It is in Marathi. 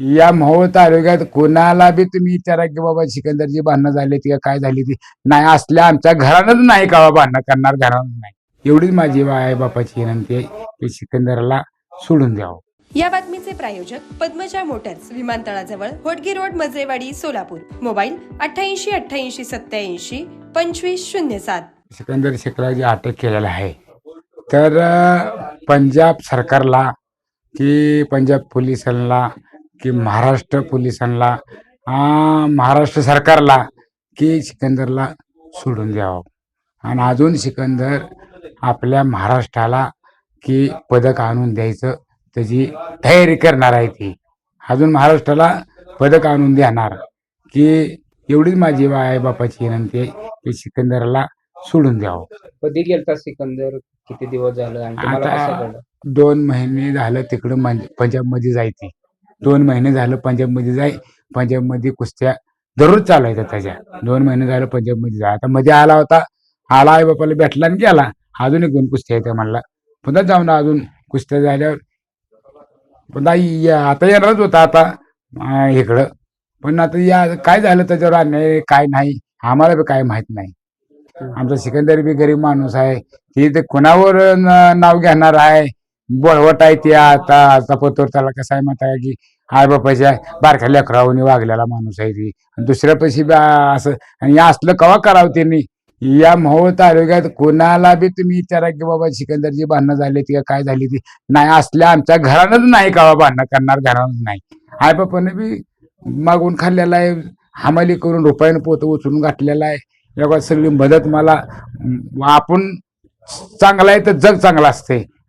या मोहोळ तालुक्यात कोणाला बी तुम्ही विचारा की बाबा सिकंदरची भांडणं झाली ती काय झाली ती? नाही असल्या आमच्या घरानच नाही का बाबा भांडणं करणार घरानच नाही. एवढीच माझी आई बापाची विनंती आहे की सिकंदरला सोडून द्यावं. या बातमीचे प्रायोजक पद्मजा मोटर्स विमानतळाजवळ होटगी रोड मजेवाडी सोलापूर. मोबाईल अठ्ठ्याऐंशी अठ्ठ्याऐंशी सत्याऐंशी पंचवीस शून्य सात. सिकंदर शेखला जे अटक केलेलं आहे. तर पंजाब सरकारला की पंजाब पोलिसांना की महाराष्ट्र पोलिसांना महाराष्ट्र सरकारला की सिकंदरला सोडून द्यावं. आणि अजून सिकंदर आपल्या महाराष्ट्राला की पदक आणून द्यायचं त्याची तयारी करणार आहे ती. अजून महाराष्ट्राला पदक आणून देणार की एवढीच माझी आई बापाची विनंती आहे की सिकंदरला सोडून द्यावं. कधी गेलता सिकंदर? किती दिवस झालं? आता- दोन महिने झालं तिकडं पंजाबमध्ये जायचे. दोन महिने झालं पंजाबमध्ये जाय पंजाबमध्ये कुस्त्या दररोज चालायच्या त्याच्या. दोन महिने झालं पंजाबमध्ये जाय आता मध्ये आला होता आला आई बापाला भेटला आणि गेला. अजून एक दोन कुस्त्या आहेत म्हणला. पुन्हा जाऊन अजून कुस्त्या झाल्यावर पुन्हा आता येणारच होता आता इकडं. पण आता या काय झालं त्याच्यावर अन्याय काय नाही आम्हाला बी काय माहीत नाही. आमचा सिकंदर बी गरीब माणूस आहे. ती ते कुणावर नाव घेणार आहे? बळवट आहे ते आता आता पतोर त्याला कसं आहे म्हणता की आई बापाच्या बारख्या लेकरावून वागलेला माणूस आहे ती. आणि दुसऱ्या पैसे असं आणि हे असलं कवा करावं त्यांनी? या मोहोळ तालुक्यात कोणाला बी तुम्ही विचारा की बाबा सिकंदरची भांडणं झाली ती काय झाली ती? नाही असल्या आमच्या घरानच नाही कवा भांडणं करणार घरानच नाही. आई बापाने बी मागून खाल्लेला आहे हमाली करून रुपयानं पोत उचलून घातलेला आहे. सगळी मदत मला आपण चांगला आहे तर जग चांगलं असते